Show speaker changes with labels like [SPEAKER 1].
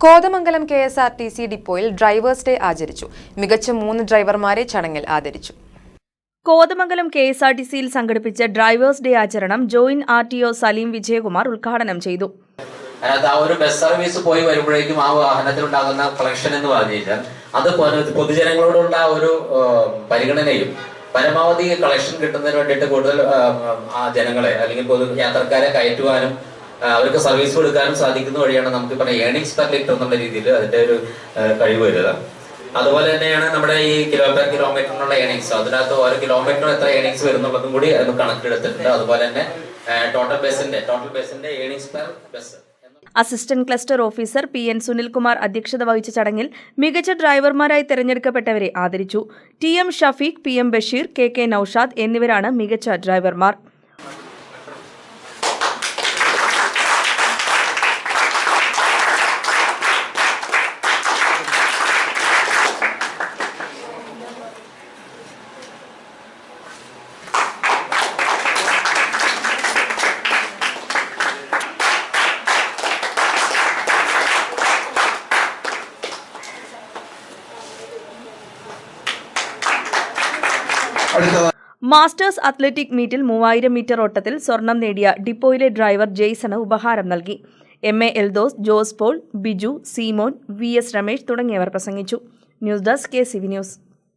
[SPEAKER 1] Kothamangalam K S R T C ഡിപ്പോയിൽ drivers day ആചരിച്ചു. മികച്ച മൂന്ന് ഡ്രൈവർമാരെ ചടങ്ങിൽ ആദരിച്ചു.
[SPEAKER 2] Kothamangalam K S R T സിയിൽ സംഘടിപ്പിച്ച drivers day ആചരണം joint R T O Salim Vijayakumar ഉദ്ഘാടനം ചെയ്തു.
[SPEAKER 3] അതായത് ആ ഒരു ബസ് സർവീസ് പോയി വരുമ്പോഴേക്കും ആ വാഹനത്തിൽ ഉണ്ടാകുന്ന കളക്ഷൻ എന്ന് പറഞ്ഞു കഴിഞ്ഞാൽ അത് പൊതു- പൊതുജനങ്ങളോടുള്ള ഒരു പരിഗണനയും പരമാവധി കളക്ഷൻ കിട്ടുന്നതിന് വേണ്ടിയിട്ട് കൂടുതൽ ആ, ജനങ്ങളെ അല്ലെങ്കിൽ പൊതു യാത്രക്കാരെ കയറ്റുവാനും അവർക്ക് സർവീസ് കൊടുക്കാനും സാധിക്കുന്ന വഴിയാണ് നമുക്ക് പറഞ്ഞ ഏണിങ്സ് പെർ ലിറ്റർ എന്നുള്ള രീതിയിൽ അതിന്റെ ഒരു കഴിവ് വരിക. അതുപോലെ തന്നെയാണ് നമ്മുടെ ഈ കിലോ പെർ കിലോമീറ്ററിനുള്ള ഏണിങ്സ് അതിനകത്ത് ഓരോ കിലോമീറ്റർ എത്ര ഏണിങ്സ് വരുന്നുള്ളതും കൂടി അത് കണക്കിലെടുത്തിട്ടുണ്ട്. അതുപോലെ തന്നെ ടോട്ടൽ ബസിന്റെ ടോട്ടൽ ബസിന്റെ earnings per bus
[SPEAKER 2] assistant cluster officer P N Sunilkumar അധ്യക്ഷത വഹിച്ച ചടങ്ങിൽ മികച്ച ഡ്രൈവർമാരായി തെരഞ്ഞെടുക്കപ്പെട്ടവരെ ആദരിച്ചു. T M Shafeeq P M Basheer K K Noushad എന്നിവരാണ് മികച്ച ഡ്രൈവർമാർ മാസ്റ്റേഴ്സ് അത്ലറ്റിക് മീറ്റിൽ മൂവായിരം മീറ്റർ ഓട്ടത്തിൽ സ്വർണം നേടിയ ഡിപ്പോയിലെ ഡ്രൈവർ ജെയ്സണ് ഉപഹാരം നൽകി. M. A. Eldhose Jose Paul Biju Simon V. S. Ramesh തുടങ്ങിയവർ പ്രസംഗിച്ചു. News desk K C V news.